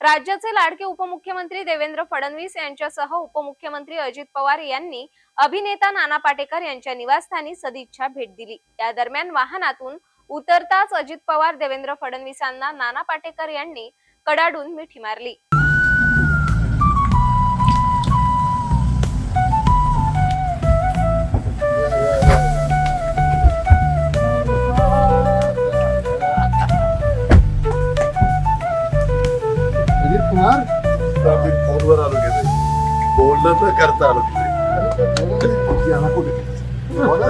राज्याचे लाडके उपमुख्यमंत्री देवेंद्र फडणवीस यांच्यासह उपमुख्यमंत्री अजित पवार यांनी अभिनेता नाना पाटेकर यांच्या निवासस्थानी सदिच्छा भेट दिली. या दरम्यान वाहनातून उतरताच अजित पवार देवेंद्र फडणवीसांना नाना पाटेकर यांनी कडाडून मिठी मारली. कुमार आम्ही फोनवर आलो गेले बोलणं न करता आलो गेले. मला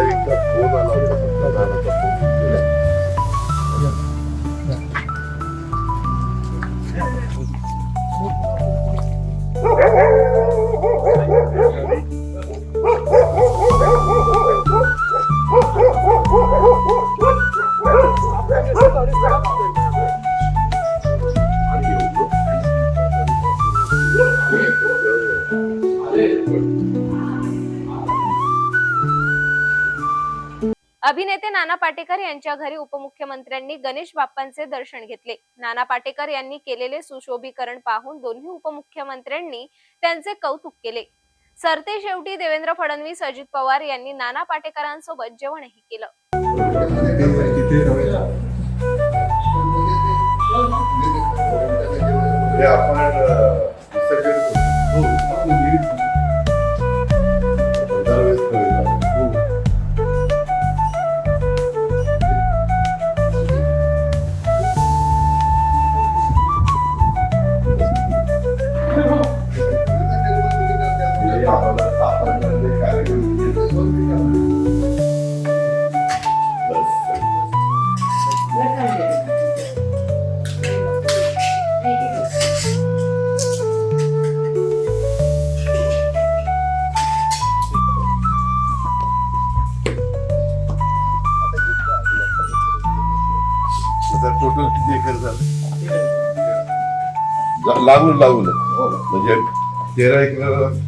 एकदा फोन आला होता अभिनेते नाना पाटेकर यांच्या घरी उपमुख्यमंत्र्यांनी गणेश बाप्पांचे दर्शन घेतले. नाना पाटेकर यांनी केलेले सुशोभीकरण पाहून दोन्ही उपमुख्यमंत्र्यांनी त्यांचे कौतुक केले. सरते शेवटी देवेंद्र फडणवीस अजित पवार यांनी नाना पाटेकरांसोबत जेवणही केलं. आपण आता टोटल किती एकर झालं? लागून लागून. म्हणजे तेरा एकर लागून.